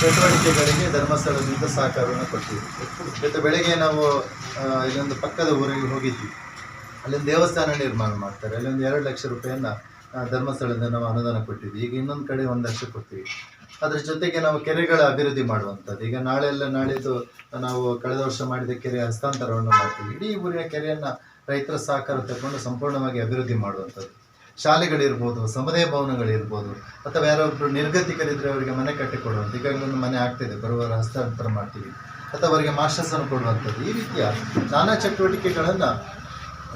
ಚಟುವಟಿಕೆಗಳಿಗೆ ಧರ್ಮಸ್ಥಳದಿಂದ ಸಹಕಾರವನ್ನು ಕೊಡ್ತೀವಿ ಮತ್ತು ಬೆಳಗ್ಗೆ ನಾವು ಇಲ್ಲೊಂದು ಪಕ್ಕದ ಊರಿಗೆ ಹೋಗಿದ್ವಿ. ಅಲ್ಲೊಂದು ದೇವಸ್ಥಾನ ನಿರ್ಮಾಣ ಮಾಡ್ತಾರೆ. ಅಲ್ಲೊಂದು ಎರಡು ಲಕ್ಷ ರೂಪಾಯಿಯನ್ನ ಧರ್ಮಸ್ಥಳದಿಂದ ನಾವು ಅನುದಾನ ಕೊಟ್ಟಿದ್ವಿ. ಈಗ ಇನ್ನೊಂದು ಕಡೆ ಒಂದು ಲಕ್ಷ ಕೊಡ್ತೀವಿ. ಅದ್ರ ಜೊತೆಗೆ ನಾವು ಕೆರೆಗಳ ಅಭಿವೃದ್ಧಿ ಮಾಡುವಂಥದ್ದು. ಈಗ ನಾಳೆ ಎಲ್ಲ ನಾಳೆದು ನಾವು ಕಳೆದ ವರ್ಷ ಮಾಡಿದ ಕೆರೆ ಹಸ್ತಾಂತರವನ್ನು ಮಾಡ್ತೀವಿ. ಇಡೀ ಊರಿನ ಕೆರೆಯನ್ನು ರೈತರ ಸಹಕಾರ ತಗೊಂಡು ಸಂಪೂರ್ಣವಾಗಿ ಅಭಿವೃದ್ಧಿ ಮಾಡುವಂಥದ್ದು. ಶಾಲೆಗಳಿರ್ಬೋದು, ಸಮುದಾಯ ಭವನಗಳಿರ್ಬೋದು, ಅಥವಾ ಯಾರೊಬ್ಬರು ನಿರ್ಗತಿಕರಿದ್ರೆ ಅವರಿಗೆ ಮನೆ ಕಟ್ಟಿಕೊಡುವಂಥ ಈಗಾಗಲೇ ಒಂದು ಮನೆ ಆಗ್ತಿದೆ, ಬರುವವರ ಹಸ್ತಾಂತರ ಮಾಡ್ತೀವಿ. ಅಥವಾ ಅವರಿಗೆ ಮಾಸ್ಟರ್ಸನ್ನು ಕೊಡುವಂಥದ್ದು. ಈ ರೀತಿಯ ನಾನಾ ಚಟುವಟಿಕೆಗಳನ್ನು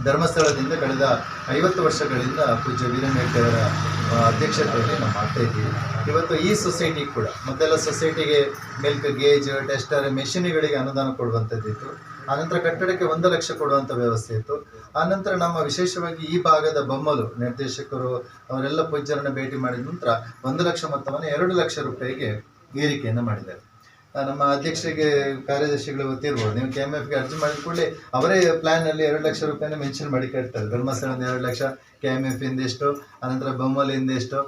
ಧರ್ಮಸ್ಥಳದಿಂದ ಕಳೆದ ಐವತ್ತು ವರ್ಷಗಳಿಂದ ಪೂಜ್ಯ ವೀರಮೇಟೆಯವರ ಆ, ಅಧ್ಯಕ್ಷತೆಯಲ್ಲಿ ನಾವು ಮಾಡ್ತಾ ಇದ್ದೀವಿ. ಇವತ್ತು ಈ ಸೊಸೈಟಿ ಕೂಡ ಮೊದಲ ಸೊಸೈಟಿಗೆ ಮಿಲ್ಕ್ ಗೇಜ್ ಟೆಸ್ಟರ್ ಮೆಷಿನ್ಗಳಿಗೆ ಅನುದಾನ ಕೊಡುವಂಥದ್ದಿತ್ತು ಆನಂತರ ಕಟ್ಟಡಕ್ಕೆ ಒಂದು ಲಕ್ಷ ಕೊಡುವಂಥ ವ್ಯವಸ್ಥೆ ಇತ್ತು. ಆನಂತರ ನಮ್ಮ ವಿಶೇಷವಾಗಿ ಈ ಭಾಗದ ಬೊಮ್ಮಲು ನಿರ್ದೇಶಕರು ಅವರೆಲ್ಲ ಪೂಜ್ಯರನ್ನು ಭೇಟಿ ಮಾಡಿದ ನಂತರ ಒಂದು ಲಕ್ಷ ಮೊತ್ತವನ್ನು ಎರಡು ಲಕ್ಷ ರೂಪಾಯಿಗೆ ಏರಿಕೆಯನ್ನು ಮಾಡಿದ್ದಾರೆ. ನಮ್ಮ ಅಧ್ಯಕ್ಷರಿಗೆ ಕಾರ್ಯದರ್ಶಿಗಳು ಗೊತ್ತಿರ್ಬೋದು. ನೀವು ಕೆ ಎಂ ಎಫ್ಗೆ ಅರ್ಜಿ ಮಾಡಿದ ಕೂಡಲೇ ಅವರೇ ಪ್ಲ್ಯಾನಲ್ಲಿ ಎರಡು ಲಕ್ಷ ರೂಪಾಯಿನ ಮೆನ್ಷನ್ ಮಾಡಿ ಕೇಳ್ತಾರೆ ಧರ್ಮಸ್ಥಳದಿಂದ ಎರಡು ಲಕ್ಷ ಕೆ ಎಂ ಎಫ್ ಇಂದ ಎಷ್ಟು ಅನಂತರ ಬೊಮ್ಮಲಿಂದ ಎಷ್ಟು,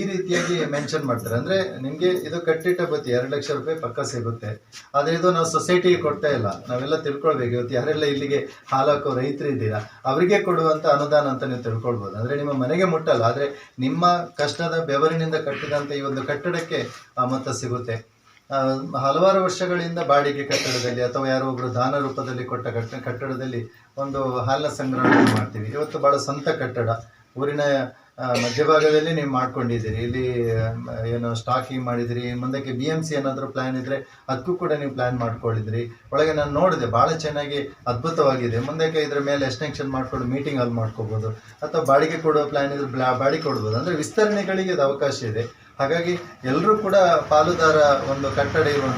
ಈ ರೀತಿಯಾಗಿ ಮೆನ್ಷನ್ ಮಾಡ್ತಾರೆ. ಅಂದರೆ ನಿಮಗೆ ಇದು ಕಟ್ಟಿಟ್ಟ ಬತ್ತಿ, ಎರಡು ಲಕ್ಷ ರೂಪಾಯಿ ಪಕ್ಕ ಸಿಗುತ್ತೆ. ಆದರೆ ಇದು ನಾವು ಸೊಸೈಟಿಗೆ ಕೊಡ್ತಾ ಇಲ್ಲ. ನಾವೆಲ್ಲ ತಿಳ್ಕೊಳ್ಬೇಕು. ಇವತ್ತು ಯಾರೆಲ್ಲ ಇಲ್ಲಿಗೆ ಹಾಲಾಕೋ ರೈತರು ಇದ್ದೀರಾ, ಅವರಿಗೆ ಕೊಡುವಂಥ ಅನುದಾನ ಅಂತ ನೀವು ತಿಳ್ಕೊಳ್ಬೋದು. ಅಂದರೆ ನಿಮ್ಮ ಮನೆಗೆ ಮುಟ್ಟಲ್ಲ. ಆದರೆ ನಿಮ್ಮ ಕಷ್ಟದ ಬೆವರಿನಿಂದ ಕಟ್ಟಿದಂಥ ಈ ಒಂದು ಕಟ್ಟಡಕ್ಕೆ ಮೊತ್ತ ಸಿಗುತ್ತೆ. ಹಲವಾರು ವರ್ಷಗಳಿಂದ ಬಾಡಿಗೆ ಕಟ್ಟಡದಲ್ಲಿ ಅಥವಾ ಯಾರೋ ಒಬ್ಬರು ದಾನ ರೂಪದಲ್ಲಿ ಕೊಟ್ಟ ಕಟ್ಟ, ಕಟ್ಟಡದಲ್ಲಿ ಒಂದು ಹಾಲಿನ ಸಂಗ್ರಹಣೆ ಮಾಡ್ತೀವಿ. ಇವತ್ತು ಭಾಳ ಸ್ವಂತ ಕಟ್ಟಡ. ಊರಿನ ಮಧ್ಯಭಾಗದಲ್ಲಿ ನೀವು ಮಾಡ್ಕೊಂಡಿದ್ದೀರಿ. ಇಲ್ಲಿ ಏನು ಸ್ಟಾಕಿಂಗ್ ಮಾಡಿದಿರಿ, ಮುಂದಕ್ಕೆ ಬಿ ಎಂ ಸಿ ಏನಾದರೂ ಪ್ಲ್ಯಾನ್ ಇದ್ರೆ ಅದಕ್ಕೂ ಕೂಡ ನೀವು ಪ್ಲ್ಯಾನ್ ಮಾಡ್ಕೊಂಡಿದ್ರಿ ಒಳಗೆ ನಾನು ನೋಡಿದೆ, ಭಾಳ ಚೆನ್ನಾಗಿ ಅದ್ಭುತವಾಗಿದೆ. ಮುಂದಕ್ಕೆ ಇದ್ರ ಮೇಲೆ ಎಕ್ಸ್ಟೆನ್ಷನ್ ಮಾಡ್ಕೊಂಡು ಮೀಟಿಂಗ್ ಅಲ್ಲಿ ಮಾಡ್ಕೋಬೋದು. ಅಥವಾ ಬಾಡಿಗೆ ಕೊಡೋ ಪ್ಲ್ಯಾನ್ ಇದ್ರೆ ಬ್ಲಾ- ಬಾಡಿಗೆ ಕೊಡ್ಬೋದು. ಅಂದರೆ ವಿಸ್ತರಣೆಗಳಿಗೆ ಇದು ಅವಕಾಶ ಇದೆ. ಹಾಗಾಗಿ ಎಲ್ಲರೂ ಕೂಡ ಪಾಲುದಾರ ಒಂದು ಕಟ್ಟಡ ಇರುವಂಥ